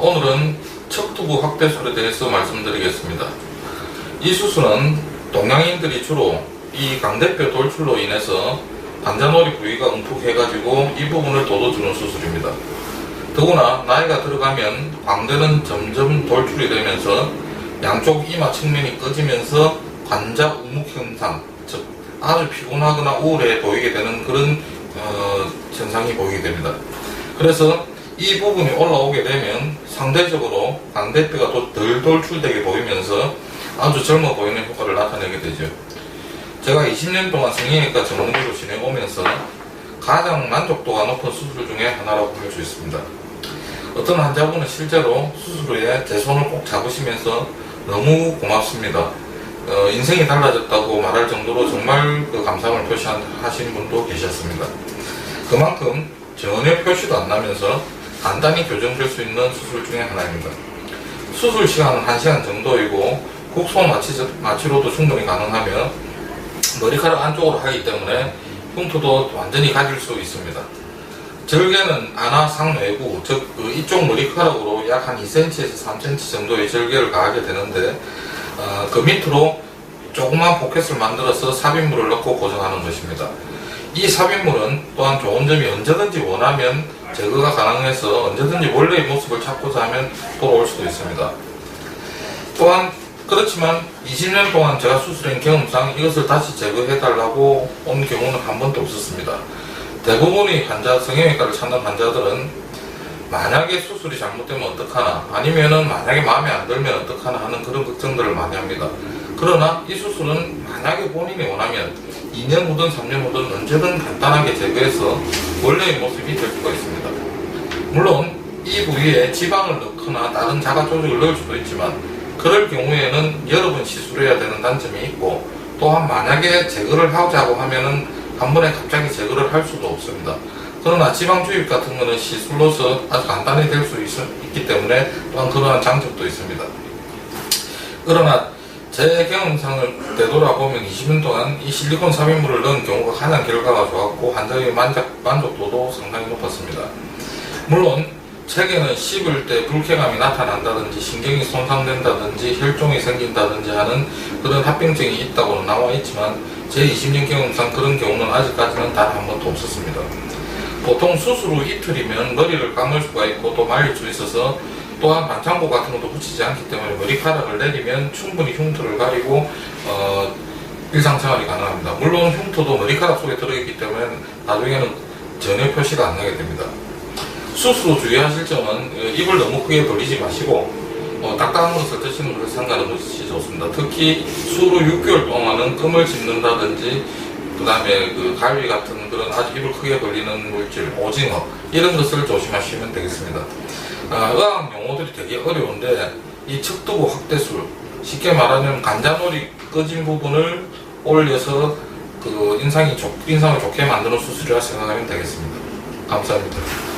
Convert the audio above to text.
오늘은 척두부 확대술에 대해서 말씀드리겠습니다. 이 수술은 동양인들이 주로 이 강대뼈 돌출로 인해서 관자놀이 부위가 움푹해가지고 이 부분을 돋워주는 수술입니다. 더구나 나이가 들어가면 광대는 점점 돌출이 되면서 양쪽 이마 측면이 꺼지면서 관자 우묵 현상, 즉 아주 피곤하거나 우울해 보이게 되는 그런 어, 현상이 보이게 됩니다. 그래서 이 부분이 올라오게 되면 상대적으로 광대뼈가 또덜 돌출되게 보이면서 아주 젊어 보이는 효과를 나타내게 되죠. 제가 20년 동안 성형외과 전문의로 지내오면서 가장 만족도가 높은 수술 중에 하나라고 볼 수 있습니다. 어떤 환자분은 실제로 수술 후에 제 손을 꼭 잡으시면서 너무 고맙습니다. 어, 인생이 달라졌다고 말할 정도로 정말 그 감사함을 표시하신 분도 계셨습니다. 그만큼 전혀 표시도 안 나면서 간단히 교정될 수 있는 수술 중에 하나입니다. 수술 시간은 1시간 정도이고 국소 마취, 마취로도 충분히 가능하며 머리카락 안쪽으로 하기 때문에 흉터도 완전히 가질 수 있습니다. 절개는 안아 상외부, 즉, 그 이쪽 머리카락으로 약 한 2cm에서 3cm 정도의 절개를 가하게 되는데, 어, 그 밑으로 조그만 포켓을 만들어서 삽입물을 넣고 고정하는 것입니다. 이 삽입물은 또한 좋은 점이 언제든지 원하면 제거가 가능해서 언제든지 원래의 모습을 찾고자 하면 돌아올 수도 있습니다. 또한 그렇지만 20년 동안 제가 수술한 경험상 이것을 다시 제거해달라고 온 경우는 한 번도 없었습니다. 대부분의 환자, 성형외과를 찾는 환자들은 만약에 수술이 잘못되면 어떡하나 아니면은 만약에 마음에 안 들면 어떡하나 하는 그런 걱정들을 많이 합니다. 그러나 이 수술은 만약에 본인이 원하면 2년 후든 3년 후든 언제든 간단하게 제거해서 원래의 모습이 될 수가 있습니다. 물론 이 부위에 지방을 넣거나 다른 자가 조직을 넣을 수도 있지만 그럴 경우에는 여러 번 시술해야 되는 단점이 있고 또한 만약에 제거를 하자고 하면은 한 번에 갑자기 제거를 할 수도 없습니다. 그러나 지방 주입 같은 거는 시술로서 아주 간단히 될 수 있기 때문에 또한 그러한 장점도 있습니다. 그러나 제 경험상을 되돌아보면 20년 동안 이 실리콘 삽입물을 넣은 경우가 가장 결과가 좋았고 환자의 만족, 만족도도 상당히 높았습니다. 물론 책에는 씹을 때 불쾌감이 나타난다든지 신경이 손상된다든지 혈종이 생긴다든지 하는 그런 합병증이 있다고는 나와 있지만 제 20년 경험상 그런 경우는 아직까지는 단 한 번도 없었습니다. 보통 수술 후 이틀이면 머리를 감을 수가 있고 또 말릴 수 있어서 또한 반창고 같은 것도 붙이지 않기 때문에 머리카락을 내리면 충분히 흉터를 가리고 어, 일상생활이 가능합니다. 물론 흉터도 머리카락 속에 들어있기 때문에 나중에는 전혀 표시가 안 나게 됩니다. 수술 후 주의하실 점은 어, 입을 너무 크게 벌리지 마시고 어, 딱딱한 것을 드시는 것에 상관없이 좋습니다. 특히 수후 6개월 동안은 끔을 짚는다든지 그 다음에 그 갈비 같은 그런 아주 입을 크게 벌리는 물질, 오징어 이런 것을 조심하시면 되겠습니다. 아, 의학 용어들이 되게 어려운데 이 척두부 확대술 쉽게 말하면 관자놀이 꺼진 부분을 올려서 그 인상이 좋, 인상을 좋게 만드는 수술이라 생각하면 되겠습니다. 감사합니다.